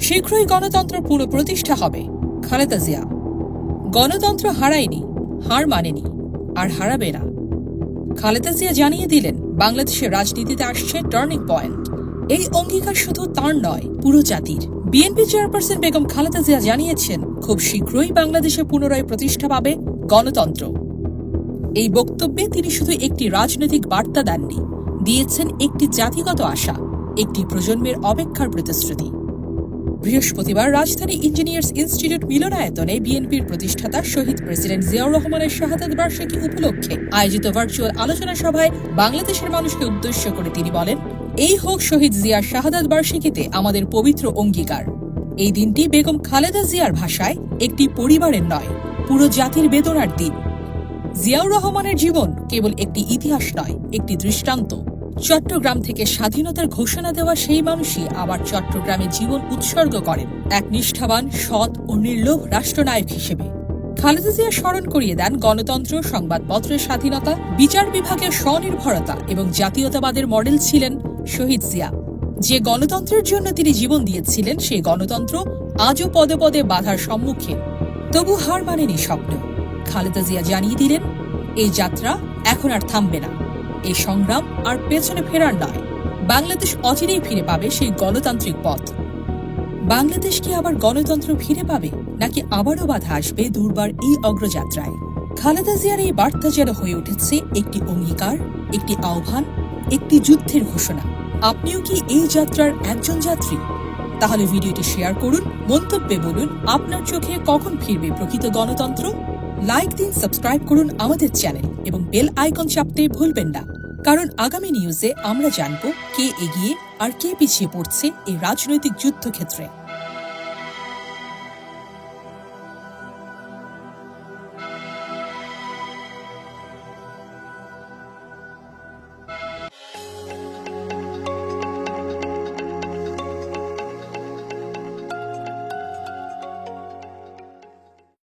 শীঘ্রই গণতন্ত্র পুনঃপ্রতিষ্ঠা হবে, খালেদা জিয়া। গণতন্ত্র হারায়নি, হার মানেনি, আর হারাবে না। খালেদা জিয়া জানিয়ে দিলেন, বাংলাদেশের রাজনীতিতে আসছে টার্নিং পয়েন্ট। এই অঙ্গীকার শুধু তার নয়, পুরো জাতির। বিএনপি চেয়ারপারসন বেগম খালেদা জিয়া জানিয়েছেন, খুব শীঘ্রই বাংলাদেশে পুনরায় প্রতিষ্ঠা পাবে গণতন্ত্র। এই বক্তব্যে তিনি শুধু একটি রাজনৈতিক বার্তা দেননি, দিয়েছেন একটি জাতিগত আশা, একটি প্রজন্মের অপেক্ষার প্রতিশ্রুতি। বৃহস্পতিবার রাজধানী ইঞ্জিনিয়ার্স ইনস্টিটিউট মিলনায়তনে বিএনপির প্রতিষ্ঠাতা শহীদ প্রেসিডেন্ট জিয়াউর রহমানের শাহাদাত বার্ষিকী উপলক্ষে আয়োজিত ভার্চুয়াল আলোচনা সভায় বাংলাদেশের মানুষকে উদ্দেশ্য করে তিনি বলেন, এই হোক শহীদ জিয়ার শাহাদাত বার্ষিকীতে আমাদের পবিত্র অঙ্গীকার। এই দিনটি বেগম খালেদা জিয়ার ভাষায় একটি পরিবারের নয়, পুরো জাতির বেদনার দিন। জিয়াউর রহমানের জীবন কেবল একটি ইতিহাস নয়, একটি দৃষ্টান্ত। চট্টগ্রাম থেকে স্বাধীনতার ঘোষণা দেওয়া সেই মানুষই আবার চট্টগ্রামে জীবন উৎসর্গ করেন। এক নিষ্ঠাবান, সৎ ও নির্লোভ রাষ্ট্রনায়ক হিসেবে। খালেদা জিয়া স্মরণ করিয়ে দেন গণতন্ত্র সংবাদপত্রের স্বাধীনতা, বিচার বিভাগের স্বনির্ভরতা এবং জাতীয়তাবাদের মডেল ছিলেন শহীদ জিয়া। যে গণতন্ত্রের জন্য তিনি জীবন দিয়েছিলেন সেই গণতন্ত্র আজও পদে পদে বাধার সম্মুখে। তবু হার মানেনি স্বপ্ন। খালেদা জিয়া জানিয়ে দিলেন, এই যাত্রা এখন আর থামবে না। এই সংগ্রাম আর পেছনে ফেরার নয়। বাংলাদেশ অচিরেই ফিরে পাবে সেই গণতান্ত্রিক পথ। বাংলাদেশ কি আবার গণতন্ত্র ফিরে পাবে, নাকি আবারও বাধা আসবে দুর্বার এই অগ্রযাত্রায়? খালেদা জিয়ার এই বার্তা যেন হয়ে উঠেছে একটি অঙ্গীকার, একটি আহ্বান, একটি যুদ্ধের ঘোষণা। আপনিও কি এই যাত্রার একজন যাত্রী? তাহলে ভিডিওটি শেয়ার করুন, মন্তব্যে বলুন, আপনার চোখে কখন ফিরবে প্রকৃত গণতন্ত্র? লাইক দিন সাবস্ক্রাইব করুন আমাদের চ্যানেল এবং বেল আইকন চাপতে ভুলবেন না। কারণ আগামী নিউজে আমরা জানব কে এগিয়ে আর কে পিছিয়ে পড়ছে এই রাজনৈতিক যুদ্ধক্ষেত্রে।